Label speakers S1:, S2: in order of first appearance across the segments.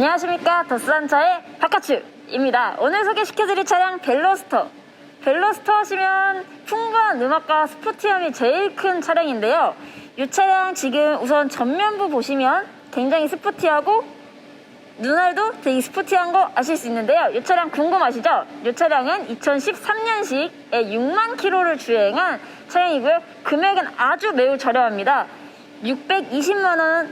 S1: 안녕하십니까. 더스산차의 바카츄입니다. 오늘 소개시켜드릴 차량 벨로스터. 벨로스터 하시면 풍부한 음악과 스포티함이 제일 큰 차량인데요. 이 차량 지금 우선 전면부 보시면 굉장히 스포티하고 눈알도 되게 스포티한 거 아실 수 있는데요. 이 차량 궁금하시죠? 이 차량은 2013년식에 6만 킬로를 주행한 차량이고요. 금액은 아주 매우 저렴합니다. 620만원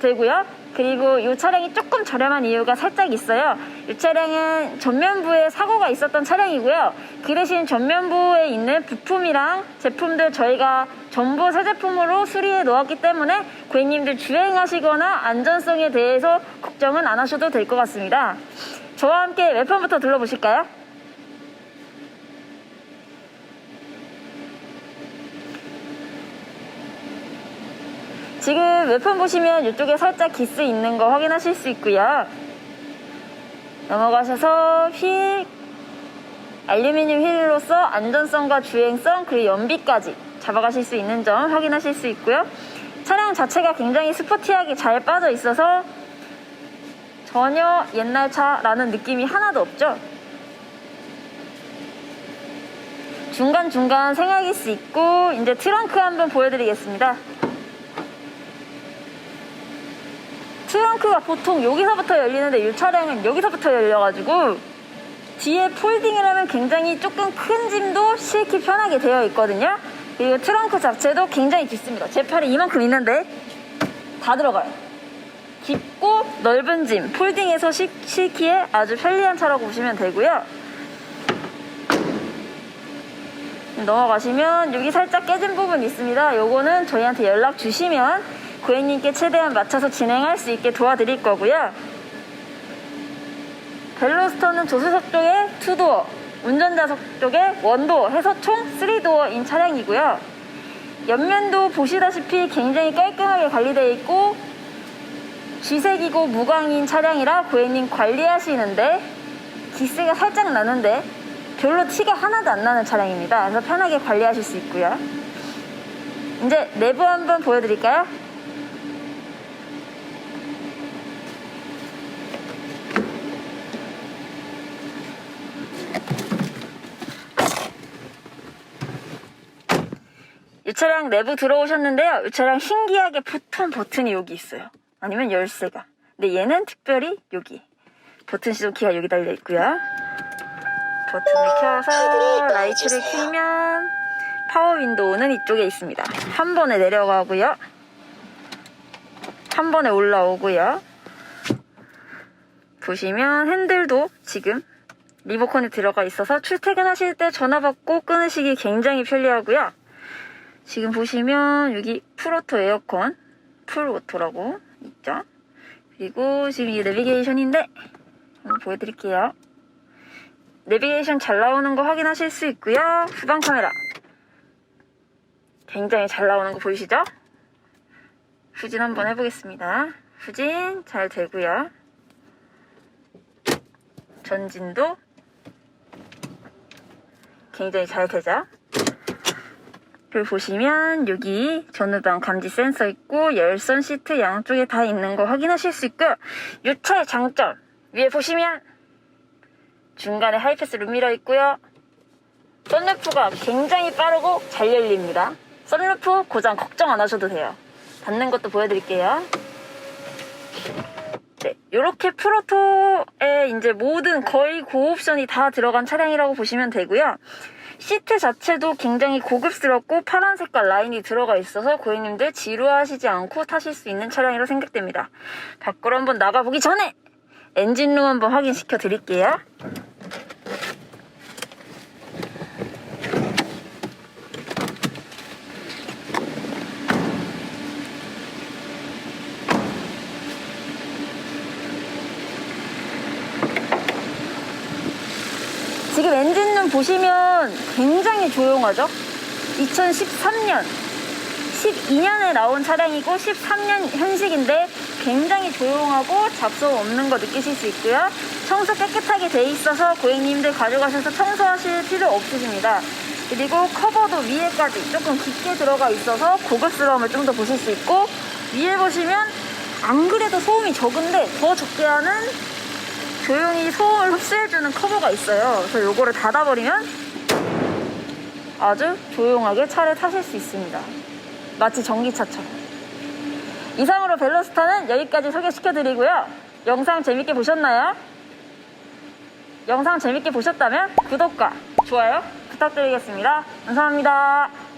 S1: 되고요. 그리고 이 차량이 조금 저렴한 이유가 살짝 있어요. 이 차량은 전면부에 사고가 있었던 차량이고요. 그 대신 전면부에 있는 부품이랑 제품들 저희가 전부 새 제품으로 수리해 놓았기 때문에 고객님들 주행하시거나 안전성에 대해서 걱정은 안 하셔도 될 것 같습니다. 저와 함께 웹판부터 둘러보실까요? 지금 웹판 보시면 이쪽에 살짝 기스 있는 거 확인하실 수 있고요. 넘어가셔서 휠, 알루미늄 휠로서 안전성과 주행성 그리고 연비까지 잡아가실 수 있는 점 확인하실 수 있고요. 차량 자체가 굉장히 스포티하게 잘 빠져 있어서 전혀 옛날 차라는 느낌이 하나도 없죠. 중간중간 생활기스 있고 이제 트렁크 한번 보여드리겠습니다. 트렁크가 보통 여기서부터 열리는데 이 차량은 여기서부터 열려가지고 뒤에 폴딩을 하면 굉장히 조금 큰 짐도 실기 편하게 되어 있거든요. 그리고 트렁크 자체도 굉장히 깊습니다. 제 팔이 이만큼 있는데 다 들어가요. 깊고 넓은 짐, 폴딩해서 실, 실기에 아주 편리한 차라고 보시면 되고요. 넘어가시면 여기 살짝 깨진 부분 있습니다. 요거는 저희한테 연락 주시면 고객님께 최대한 맞춰서 진행할 수 있게 도와드릴 거고요. 벨로스터는 조수석 쪽에 투도어, 운전자석 쪽에 원도어 해서 총 3도어인 차량이고요. 옆면도 보시다시피 굉장히 깔끔하게 관리되어 있고 쥐색이고 무광인 차량이라 고객님 관리하시는데 기스가 살짝 나는데 별로 티가 하나도 안 나는 차량입니다. 그래서 편하게 관리하실 수 있고요. 이제 내부 한번 보여드릴까요? 이 차량 내부 들어오셨는데요. 이 차량 신기하게 붙은 버튼이 여기 있어요. 아니면 열쇠가. 근데 얘는 특별히 여기. 버튼 시동키가 여기 달려 있고요. 버튼을 켜서 라이트를 켜면 파워 윈도우는 이쪽에 있습니다. 한 번에 내려가고요. 한 번에 올라오고요. 보시면 핸들도 지금 리모컨이 들어가 있어서 출퇴근하실 때 전화 받고 끊으시기 굉장히 편리하고요. 지금 보시면 여기 풀오토 에어컨 풀오토라고 있죠. 그리고 지금 이게 내비게이션인데 한번 보여드릴게요. 내비게이션 잘 나오는 거 확인하실 수 있고요. 후방 카메라 굉장히 잘 나오는 거 보이시죠? 후진 한번 해보겠습니다. 후진 잘 되고요. 전진도 굉장히 잘 되죠? 를 보시면 여기 전후방 감지 센서 있고 열선 시트 양쪽에 다 있는 거 확인하실 수 있고요. 이 차의 장점 위에 보시면 중간에 하이패스 룸미러 있고요. 썬루프가 굉장히 빠르고 잘 열립니다. 썬루프 고장 걱정 안 하셔도 돼요. 닫는 것도 보여드릴게요. 네, 이렇게 프로토에 이제 모든 거의 고옵션이 다 들어간 차량이라고 보시면 되고요. 시트 자체도 굉장히 고급스럽고 파란 색깔 라인이 들어가 있어서 고객님들 지루하시지 않고 타실 수 있는 차량이라고 생각됩니다. 밖으로 한번 나가보기 전에 엔진룸 한번 확인시켜 드릴게요. 지금 엔진룸 보시면 굉장히 조용하죠? 2013년, 12년에 나온 차량이고 13년 현식인데 굉장히 조용하고 잡소 없는 거 느끼실 수 있고요. 청소 깨끗하게 돼 있어서 고객님들 가져가셔서 청소하실 필요 없으십니다. 그리고 커버도 위에까지 조금 깊게 들어가 있어서 고급스러움을 좀 더 보실 수 있고 위에 보시면 안 그래도 소음이 적은데 더 적게 하는 조용히 소음을 흡수해주는 커버가 있어요. 그래서 요거를 닫아버리면 아주 조용하게 차를 타실 수 있습니다. 마치 전기차처럼. 이상으로 벨로스타는 여기까지 소개시켜드리고요. 영상 재밌게 보셨나요? 영상 재밌게 보셨다면 구독과 좋아요 부탁드리겠습니다. 감사합니다.